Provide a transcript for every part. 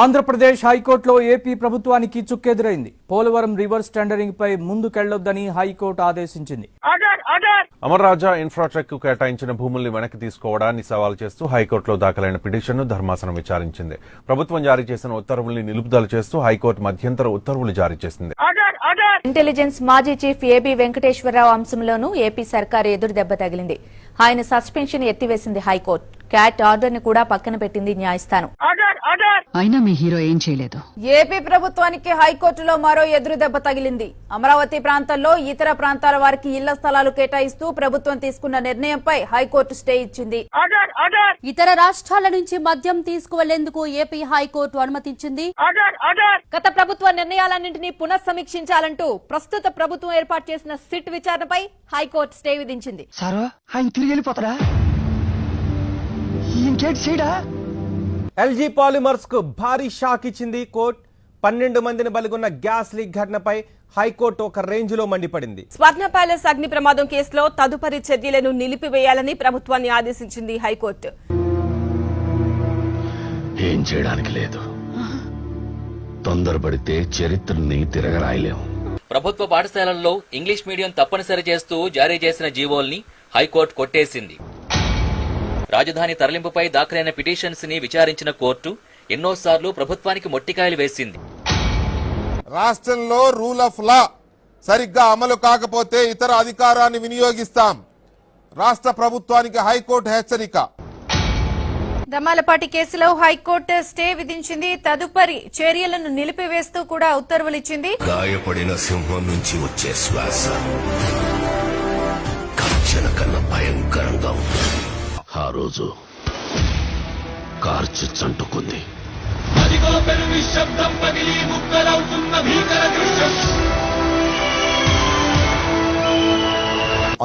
ఆంధ్రప్రదేశ్ హైకోర్టులో ఏపీ ప్రభుత్వానికి చుక్కెదురైంది. పోలవరం రివర్స్ టెండరింగ్ పై ముందుకెళ్ళొద్దని హైకోర్టు ఆదేశించింది. అమర్ రాజా ఇన్ఫ్రాట్రెక్కు కేటాయించిన భూముల్ని వెనక్కి తీసుకోవడాన్ని సవాల్ చేస్తూ హైకోర్టులో దాఖలైన పిటిషన్ను ధర్మాసనం విచారించింది. ప్రభుత్వం జారీ చేసిన ఉత్తర్వుల్ని నిలుపుదల చేస్తూ హైకోర్టు మధ్యంతర ఉత్తర్వులు జారీ చేసింది. ఇంటెలిజెన్స్ మాజీ చీఫ్ ఏబీ వెంకటేశ్వరరావు అంశంలోనూ ఏపీ సర్కారు ఎదురు దెబ్బ తగిలింది. ఆయన సస్పెన్షన్ ఎత్తివేసింది హైకోర్టు. క్యాట్ ఆర్డర్ని కూడా పక్కన పెట్టింది న్యాయస్థానం. అయినా మీ హీరో ఏం చేయలేదు. ఏపీ ప్రభుత్వానికి హైకోర్టులో మరో ఎదురు దెబ్బ తగిలింది. అమరావతి ప్రాంతంలో ఇతర ప్రాంతాల వారికి ఇళ్ళ స్థలాలు కేటాయిస్తూ ప్రభుత్వం తీసుకున్న నిర్ణయంపై హైకోర్టు స్టే ఇచ్చింది. ఇతర రాష్ట్రాల నుంచి మద్యం తీసుకువెళ్ళేందుకు ఏపీ హైకోర్టు అనుమతించింది. గత ప్రభుత్వ నిర్ణయాలన్నింటినీ పునఃసమీక్షించాలంటూ ప్రస్తుత ప్రభుత్వం ఏర్పాటు చేసిన సిట్ విచారణపై హైకోర్టు స్టే విధించింది. సారు ఆయన తిరిగి వెళ్ళిపోతాడా? ఇంకేంటి చేయడా? ఎల్జీ పాలిమర్స్కు భారీ షాక్ ఇచ్చింది కోర్టు. పన్నెండు మందిని బలిగొన్న గ్యాస్ లీక్ ఘటనపై హైకోర్టు ఒక రేంజ్లో మండిపడింది. స్వర్ణ ప్యాలెస్ అగ్ని ప్రమాదం కేసులో తదుపరి చర్యలను నిలిపివేయాలని ప్రభుత్వాన్ని ఆదేశించింది హైకోర్టు. ఏం చేయడానికి లేదు. తొందరపడితే చరిత్రని తిరగరాయలేము. ప్రభుత్వ పాఠశాలల్లో ఇంగ్లీష్ మీడియం తప్పనిసరి చేస్తూ జారీ చేసిన జీవోల్ని హైకోర్టు కొట్టేసింది. రాజధాని తరలింపుపై దాఖలైన పిటిషన్స్ని విచారించిన కోర్టు ఎన్నోసార్లు ప్రభుత్వానికి మొట్టికాయలు వేసింది. రాష్ట్రంలో రూల్ ఆఫ్ లా సరిగ్గా అమలు కాకపోతే ఇతర అధికారాన్ని వినియోగిస్తాం. రాష్ట్ర ప్రభుత్వానికి హైకోర్టు హెచ్చరిక. దమ్మాలపాటి కేసులో హైకోర్టు స్టే విధించింది. తదుపరి చర్యలను నిలిపివేస్తూ కూడా ఉత్తర్వులు ఇచ్చింది గాయపడిన సింహం నుంచి వచ్చే శ్వాస కర్చన కన్నా భయంకరంగా ఉంది. ఆ రోజు కార్చి చంటుకుంది.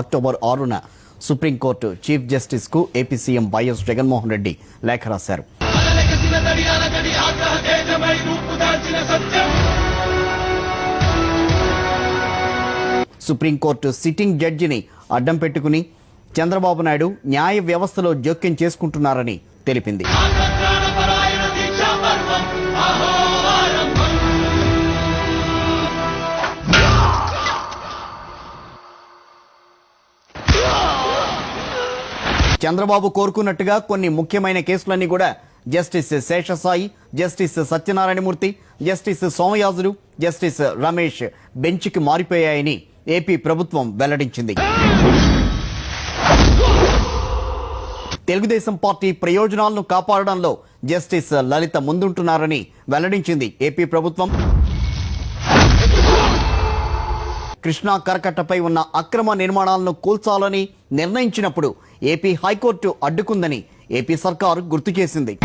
అక్టోబర్ ఆరున supreme court chief జస్టిస్కు AP CM YS Jaganmohan Reddy లేఖ రాశారు. సుప్రీంకోర్టు సిట్టింగ్ జడ్జిని అడ్డం పెట్టుకుని చంద్రబాబు నాయుడు న్యాయ వ్యవస్థలో జోక్యం చేసుకుంటున్నారని తెలిపింది. చంద్రబాబు కోరుకున్నట్టుగా కొన్ని ముఖ్యమైన కేసులన్నీ కూడా justice Seshasai justice Satyanarayana Murthy justice Somayajulu justice Ramesh బెంచ్కి మారిపోయాయని ఏపీ ప్రభుత్వం వెల్లడించింది. తెలుగుదేశం పార్టీ ప్రయోజనాలను కాపాడడంలో జస్టిస్ లలిత ముందుంటున్నారని వెల్లడించింది ఏపీ ప్రభుత్వం. కృష్ణా కరకట్టపై ఉన్న అక్రమ నిర్మాణాలను కూల్చాలని నిర్ణయించినప్పుడు ఏపీ హైకోర్టు అడ్డుకుందని ఏపీ సర్కారు గుర్తు చేసింది.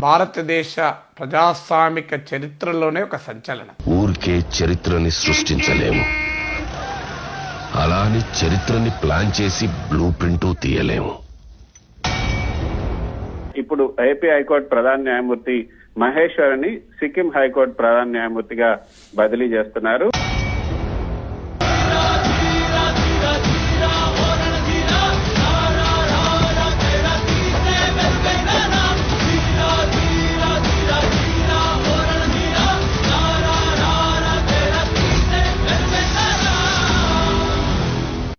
భారతదేశ ప్రజాస్వామిక చరిత్రలోనే ఒక సంచలనం. ఊరికే చరిత్రని సృష్టించలేము. అలా అని చరిత్రని ప్లాన్ చేసి బ్లూ ప్రింట్ తీయలేము. ఇప్పుడు ఏపీ హైకోర్టు ప్రధాన న్యాయమూర్తి మహేశ్వరిని సిక్కిం హైకోర్టు ప్రధాన న్యాయమూర్తిగా బదిలీ చేస్తున్నారు.